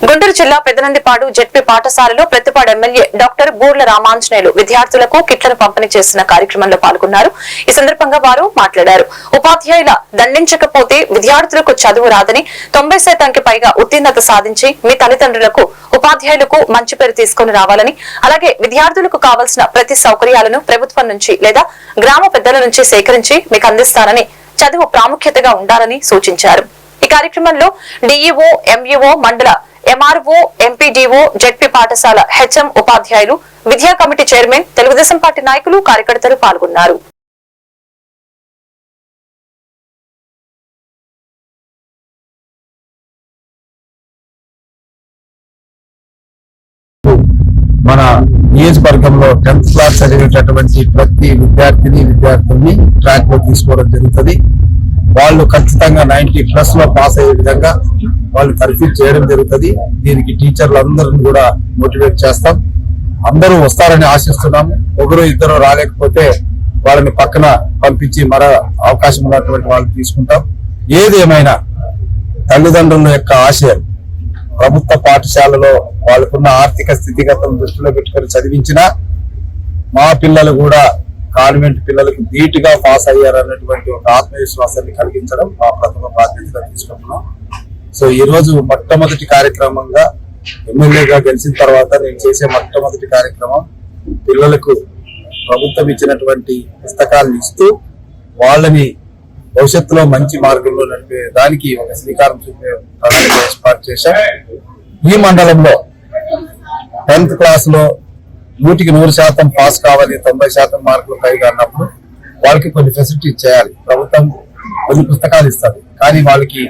గుంటూరు జిల్లా పెదనందిపాడు జెడ్పీ పాఠశాలలో Prathipadu MLA doctor Burla Ramanjaneyulu విద్యార్థులకు కిట్లను పంపిణీ చేసిన కార్యక్రమంలో పాల్గొన్నారు. ఈ సందర్భంగా వారు మాట్లాడారు. ఉపాధ్యాయుల దండించకపోతే విద్యార్థులకు చదువు రాదని తొంభై శాతానికి పైగా ఉత్తీర్ణత సాధించి మీ తల్లిదండ్రులకు ఉపాధ్యాయులకు మంచి పేరు తీసుకుని రావాలని అలాగే విద్యార్థులకు కావాల్సిన ప్రతి సౌకర్యాలను ప్రభుత్వం నుంచి లేదా గ్రామ పెద్దల నుంచి సేకరించి మీకు అందిస్తానని చదువు ప్రాముఖ్యతగా ఉండాలని సూచించారు. ఈ కార్యక్రమంలో డిఈఓ ఎంఈఓ మండల ఎంఆర్ఓ ఎంపీడీఓ జెడ్పీ పాఠశాల హెచ్ఎం ఉపాధ్యాయులు విద్యా కమిటీ చైర్మన్ తెలుగుదేశం పార్టీ నాయకులు కార్యకర్తలు పాల్గొన్నారు మన నియోజకవర్గంలో టెన్త్ క్లాస్ చదివేటటువంటి ప్రతి విద్యార్థిని విద్యార్థుల్ని ట్రాక్లో తీసుకోవడం జరుగుతుంది. వాళ్ళు ఖచ్చితంగా నైన్టీ ప్లస్లో పాస్ అయ్యే విధంగా వాళ్ళు తర్ఫీ చేయడం జరుగుతుంది. దీనికి టీచర్లు అందరిని కూడా మోటివేట్ చేస్తాం. అందరూ వస్తారని ఆశిస్తున్నాము. ఒకరు ఇద్దరు రాలేకపోతే వాళ్ళని పక్కన పంపించి మరో అవకాశం ఉన్నటువంటి వాళ్ళు తీసుకుంటాం. ఏది ఏమైనా తల్లిదండ్రుల యొక్క ఆశయం ప్రభుత్వ పాఠశాలలో వాళ్ళకున్న ఆర్థిక స్థితిగతులను దృష్టిలో పెట్టుకొని చదివించిన మా పిల్లలు కూడా కాన్వెంట్ పిల్లలకు ధీటుగా పాస్ అయ్యారన్నటువంటి ఒక ఆత్మవిశ్వాసాన్ని కలిగించడం మా ప్రథమ బాధ్యతగా తీసుకుంటున్నాం. సో ఈ రోజు మొట్టమొదటి కార్యక్రమంగా ఎమ్మెల్యేగా గెలిచిన తర్వాత నేను చేసే మొట్టమొదటి కార్యక్రమం పిల్లలకు ప్రభుత్వం ఇచ్చినటువంటి పుస్తకాలను ఇస్తూ వాళ్ళని భవిష్యత్తులో మంచి మార్గంలో నడిపే దానికి ఒక శ్రీకారం చూపే ప్రణాళిక ఏర్పాటు చేశాం. ఈ మండలంలో టెన్త్ క్లాస్లో నూటికి నూరు శాతం పాస్ కావాలి తొంభై శాతం మార్కులు పైగా అన్నప్పుడు వాళ్ళకి కొన్ని ఫెసిలిటీ చేయాలి. ప్రభుత్వం కొన్ని పుస్తకాలు ఇస్తుంది. కానీ వాళ్ళకి